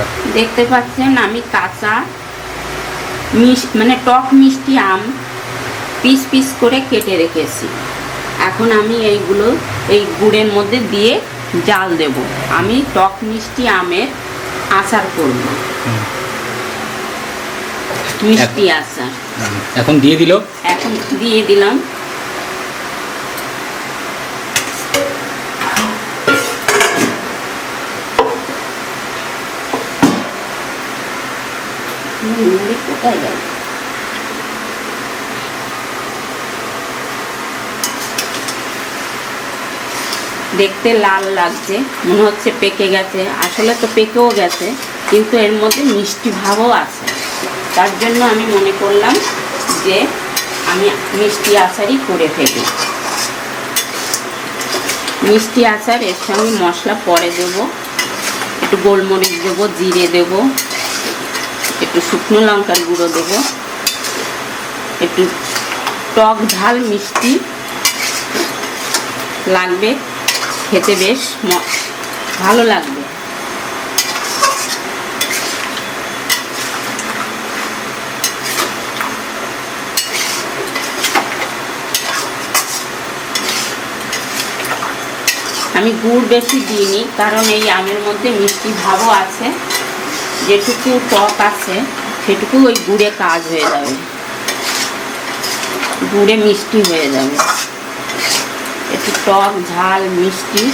আচ্ছা। দেখতে পাচ্ছেন আমি কাঁচা মানে টক মিষ্টি আম পিস পিস করে কেটে রেখেছি। এখন আমি এইগুলো এই গুড়ের মধ্যে দিয়ে জাল দেব। আমি টক মিষ্টি আমের আচার করব। মিষ্টি আচার। এখন দিয়ে দিল? এখন দিয়ে দিলাম। নুন কোথায় গেল? দেখতে লাল লাগছে, মনে হচ্ছে পেকে গেছে, আসলে তো পেকেও গেছে, কিন্তু এর মধ্যে মিষ্টি ভাবও আছে। তার জন্য আমি মনে করলাম যে আমি মিষ্টি আচারই করে ফেলি। মিষ্টি আচার এর সঙ্গে মশলা পরে দেব, একটু গোলমরিচ দেবো, জিরে দেব একটু শুকনো লঙ্কার গুঁড়ো দেবো। একটু টক ঝাল, মিষ্টি লাগবে, খেতে বেশ ভালো লাগবে। আমি গুড় বেশি দিইনি, কারণ এই আমের মধ্যে মিষ্টি ভাবও আছে। যেটুকু টক আছে সেটুকু ওই গুড়ে কাজ হয়ে যাবে। গুড়ে মিষ্টি হয়ে যাবে। একটু টক ঝাল মিষ্টি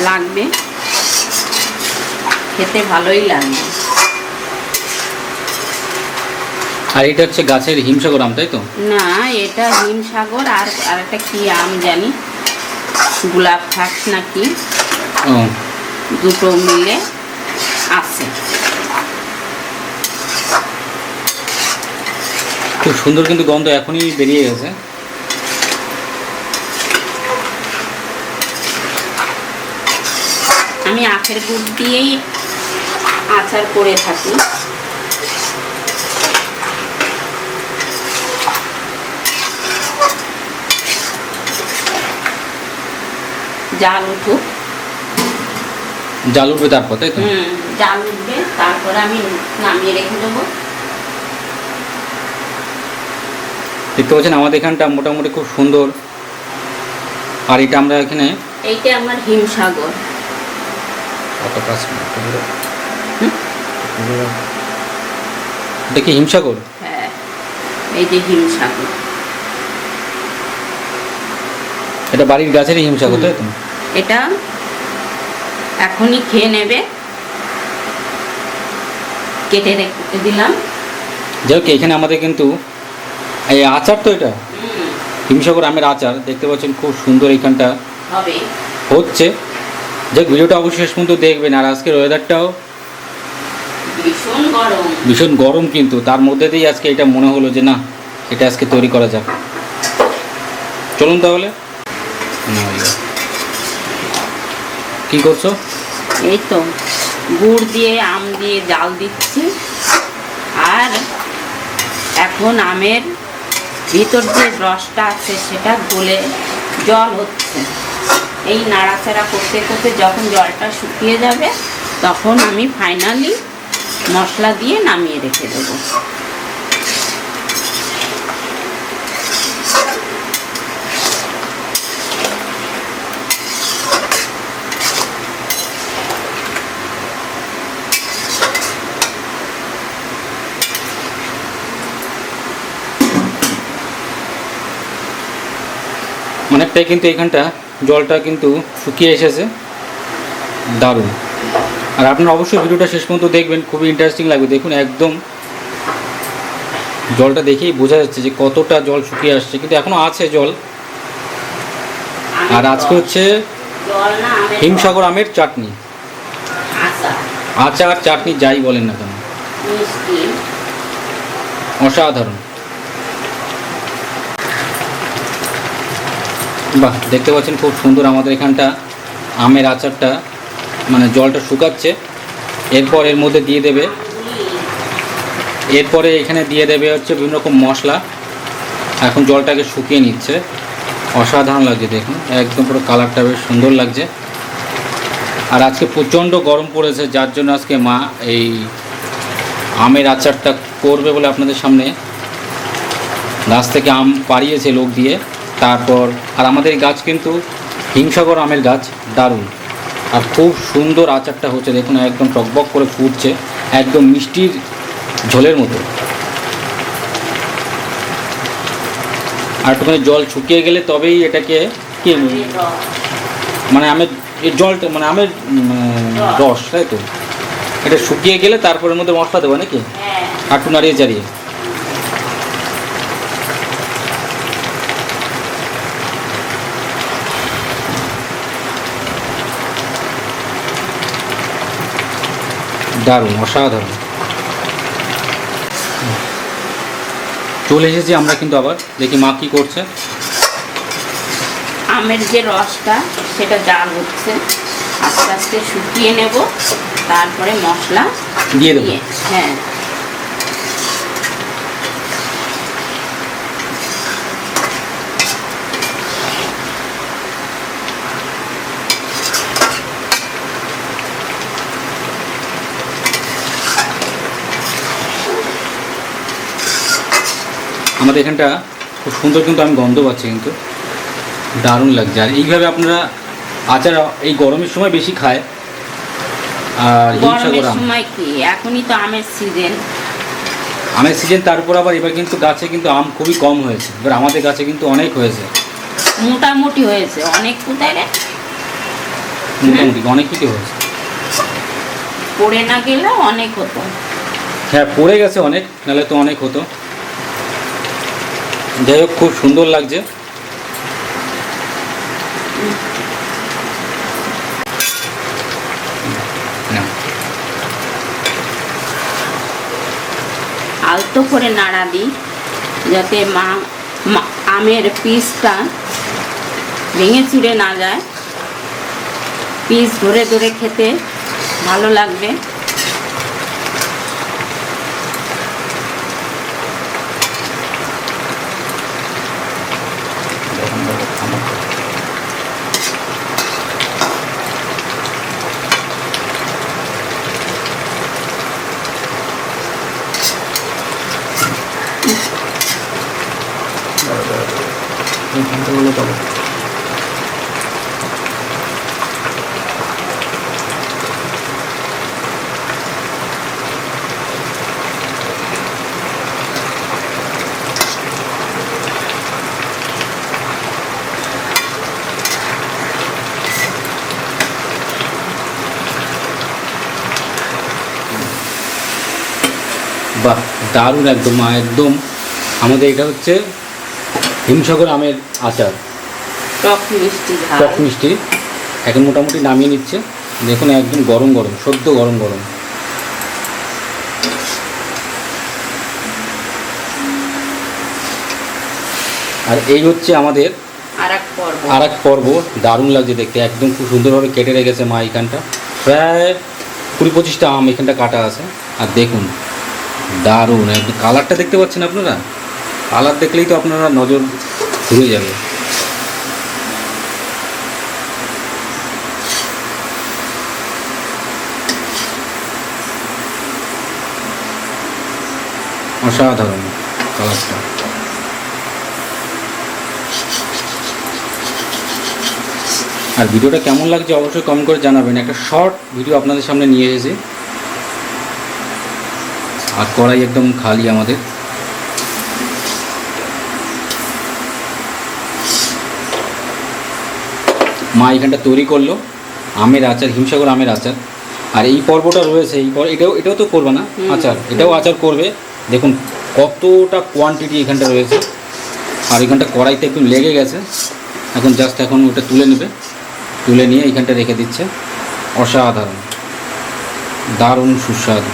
লাগবে। খেতে ভালোই লাগবে। আর এটা হচ্ছে গাছের হিমসাগর আম তাই তো? না এটা হিমসাগর আর আর একটা কি আম জানি? গোলাপ ঘাস নাকি? ও। দুটো মিলে আছে। খুব সুন্দর কিন্তু গন্ধ এখনই বেরিয়ে গেছে। আমি আখের গুড় দিয়েই আচার করে থাকি। জাল উঠুক। জাল উঠবে তারপর তাই তো? জাল উঠবে তারপরে আমি নামিয়ে রেখে দেবো। দেখতে পাচ্ছেন আমাদের এখানটা মোটামুটি খুব সুন্দর। আর এটা আমরা এখানে এইটা আমার হিমসাগর। কত কাজ হুম? এটা কি হিমসাগর? হ্যাঁ এই যে হিমসাগর। এটা বাড়ির গাছেরই হিমসাগর তাই তো? এটা এখনই খেয়ে নেবে। কেটে রেখে দিলাম। যাই হোক এখানে আমাদের কিন্তু এই আচার তো এটা? হুম, হিমসাগর আমের আচার দেখতে পাচ্ছেন খুব সুন্দর এইখানটা। হচ্ছে। যাক ভিডিওটা অবশ্যই শেষ পর্যন্ত দেখবেন আর আজকের ওয়েদারটাও ভীষণ গরম। ভীষণ গরম কিন্তু তার মধ্যে দিয়েই আজকে এটা মনে হলো যে না এটা আজকে তৈরি করা যাক। চলুন তাহলে। কি করছ? এই তো গুড় দিয়ে আম দিয়ে জাল দিচ্ছি। আর এখন আমের ভিতর যে রসটা আছে সেটা গলে জল হচ্ছে। এই নাড়াচাড়া করতে করতে যখন জলটা শুকিয়ে যাবে, তখন আমি ফাইনালি মশলা দিয়ে নামিয়ে রেখে দেবো। অনেকটাই কিন্তু এখানটা জলটা কিন্তু শুকিয়ে এসেছে। দারুণ। আর আপনারা অবশ্যই ভিডিওটা শেষ পর্যন্ত দেখবেন খুবই ইন্টারেস্টিং লাগবে। দেখুন একদম জলটা দেখেই বোঝা যাচ্ছে যে কতটা জল শুকিয়ে আসছে। কিন্তু এখনও আছে জল। আর আজকে হচ্ছে হিমসাগর আমের চাটনি। আচার চাটনি যাই বলেন না কেন। অসাধারণ। বাহ, দেখতে পাচ্ছেন খুব সুন্দর আমাদের এখানটা আমের আচারটা মানে জলটা শুকাচ্ছে। এরপর এর মধ্যে দিয়ে দেবে, এরপরে এখানে দিয়ে দেবে হচ্ছে বিভিন্ন রকম মশলা। এখন জলটাকে শুকিয়ে নিচ্ছে। অসাধারণ লাগছে দেখুন, একদম পুরো কালারটা বেশ সুন্দর লাগছে। আর আজকে প্রচণ্ড গরম পড়েছে, যার জন্য আজকে মা এই আমের আচারটা করবে বলে আপনাদের সামনে। গাছ থেকে আম পাড়িয়েছে লোক দিয়ে। তারপর আর আমাদের এই গাছ কিন্তু হিংসাগর আমের গাছ দারুণ। আর খুব সুন্দর আচারটা হচ্ছে দেখুন একদম টকবক করে ফুটছে একদম মিষ্টির ঝোলের মতো। আর একটুখানি জল শুকিয়ে গেলে তবেই এটাকে কি মানে আমের এই জলটা মানে আমের রস। তাই তো? এটা শুকিয়ে গেলে তারপরের মধ্যে মশলা দেবো নাকি? হ্যাঁ। একটু নাড়িয়ে চাড়িয়ে দারুণ অসাধারণ। চলে এসেছি আমরা কিন্তু আবার দেখি মা কি করছে। আমের যে রসটা সেটা জাল হচ্ছে। আস্তে আস্তে শুকিয়ে নেব তারপরে মশলা দিয়ে দেবো। হ্যাঁ। আমাদের এখানটা খুব সুন্দর কিন্তু আমি গন্ধ পাচ্ছি কিন্তু। দারুণ লাগছে। আর এইভাবে আপনারা আচার এই গরমের সময় বেশি খায়। আর গরমের সময় কি? এখনই তো আমের সিজন আমের সিজন তারপর আবার এবার কিন্তু গাছে কিন্তু আম খুবই কম হয়েছে। এবার আমাদের গাছে কিন্তু অনেক হয়েছে। মোটামুটি হয়েছে। অনেক কোথায় রে? মোটামুটি অনেক কিছু হয়েছে। পড়ে না গেলে অনেক হতো। হ্যাঁ পড়ে গেছে অনেক নাহলে তো অনেক হতো। যাই হোক, খুব সুন্দর লাগছে। আলতো করে নাড়া দিই, যাতে মা আমের পিসটা ভেঙে চুড়ে না যায়। পিস ধরে ধরে খেতে ভালো লাগবে। বাহ দারুণ একদম একদম। আমাদের এটা হচ্ছে হিমসাগর আমের আচার। টক মিষ্টি টক মিষ্টি। এখন মোটামুটি নামিয়ে নিচ্ছে। দেখুন একদম গরম গরম সদ্য গরম গরম। আর এই হচ্ছে আমাদের আর এক পর্ব। আর এক পর্ব। দারুণ লাগছে দেখতে। একদম খুব সুন্দরভাবে কেটে রেখেছে মা এখানটা প্রায় কুড়ি পঁচিশটা আম এখানটা কাটা আছে। আর দেখুন দারুণ। একদম কালারটা দেখতে পাচ্ছেন আপনারা? কালার দেখলেই তো আপনারা নজর ঘুরে যাবে। অসাধারণ কালারটা। আর ভিডিওটা কেমন লাগছে অবশ্যই কমেন্ট করে জানাবেন। একটা শর্ট ভিডিও আপনাদের সামনে নিয়ে এসেছি। আর কড়াই একদম খালি আমাদের। মা এখানটা তৈরি করল আমের আচার হিমসাগর আমের আচার। আর এই পর্বটা রয়েছে এই পর এটাও এটাও তো করবে না? আচার এটাও আচার করবে। দেখুন কতটা কোয়ান্টিটি এখানটা রয়েছে। আর এখানটা কড়াইতে একটু লেগে গেছে। এখন জাস্ট এখন ওটা তুলে নেবে। তুলে নিয়ে এইখানটা রেখে দিচ্ছে। অসাধারণ। দারুণ সুস্বাদু।